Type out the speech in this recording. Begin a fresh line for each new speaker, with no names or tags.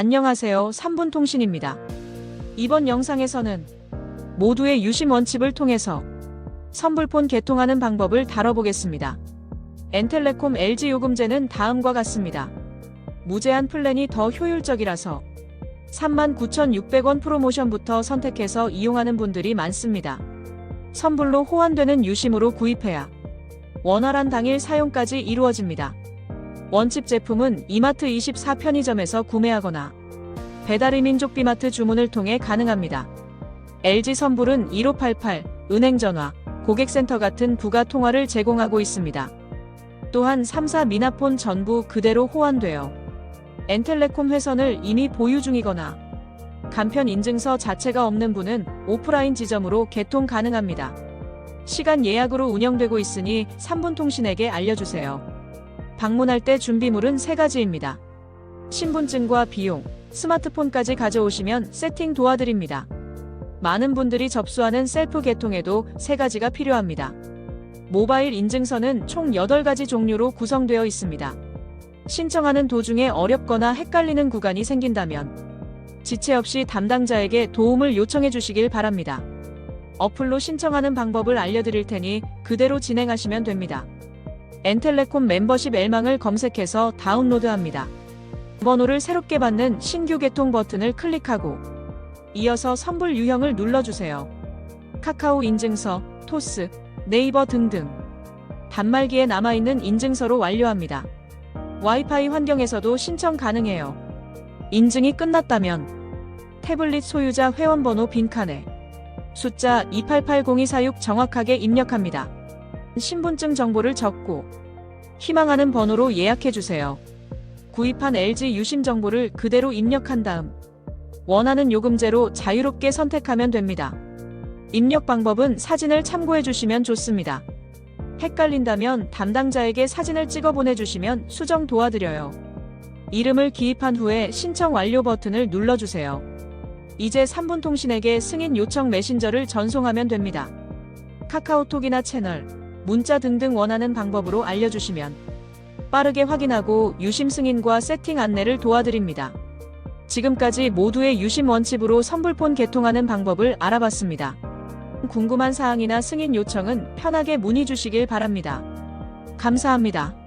안녕하세요. 3분 통신입니다. 이번 영상에서는 모두의 유심 원칩을 통해서 선불폰 개통하는 방법을 다뤄보겠습니다. 엔텔레콤 LG 요금제는 다음과 같습니다. 무제한 플랜이 더 효율적이라서 39,600원 프로모션부터 선택해서 이용하는 분들이 많습니다. 선불로 호환되는 유심으로 구입해야 원활한 당일 사용까지 이루어집니다. 원칩 제품은 이마트 24 편의점에서 구매하거나 배달의 민족 비마트 주문을 통해 가능합니다. LG 선불은 1588 은행 전화, 고객센터 같은 부가 통화를 제공하고 있습니다. 또한 3사 미나폰 전부 그대로 호환되어 엔텔레콤 회선을 이미 보유 중이거나 간편 인증서 자체가 없는 분은 오프라인 지점으로 개통 가능합니다. 시간 예약으로 운영되고 있으니 3분 통신에게 알려주세요. 방문할 때 준비물은 3가지입니다. 신분증과 비용, 스마트폰까지 가져오시면 세팅 도와드립니다. 많은 분들이 접수하는 셀프 개통에도 3가지가 필요합니다. 모바일 인증서는 총 8가지 종류로 구성되어 있습니다. 신청하는 도중에 어렵거나 헷갈리는 구간이 생긴다면 지체 없이 담당자에게 도움을 요청해 주시길 바랍니다. 어플로 신청하는 방법을 알려드릴 테니 그대로 진행하시면 됩니다. 엔텔레콤 멤버십 엘망을 검색해서 다운로드합니다. 번호를 새롭게 받는 신규 개통 버튼을 클릭하고 이어서 선불 유형을 눌러주세요. 카카오 인증서, 토스, 네이버 등등. 단말기에 남아있는 인증서로 완료합니다. 와이파이 환경에서도 신청 가능해요. 인증이 끝났다면 태블릿 소유자 회원번호 빈칸에 숫자 2880-246 정확하게 입력합니다. 신분증 정보를 적고 희망하는 번호로 예약해주세요. 구입한 LG 유심 정보를 그대로 입력한 다음 원하는 요금제로 자유롭게 선택하면 됩니다. 입력 방법은 사진을 참고해 주시면 좋습니다. 헷갈린다면 담당자에게 사진을 찍어 보내주시면 수정 도와드려요. 이름을 기입한 후에 신청 완료 버튼을 눌러주세요. 이제 3분 통신에게 승인 요청 메신저를 전송하면 됩니다. 카카오톡이나 채널, 문자 등등 원하는 방법으로 알려주시면 빠르게 확인하고 유심 승인과 세팅 안내를 도와드립니다. 지금까지 모두의 유심 원칩으로 선불폰 개통하는 방법을 알아봤습니다. 궁금한 사항이나 승인 요청은 편하게 문의 주시길 바랍니다. 감사합니다.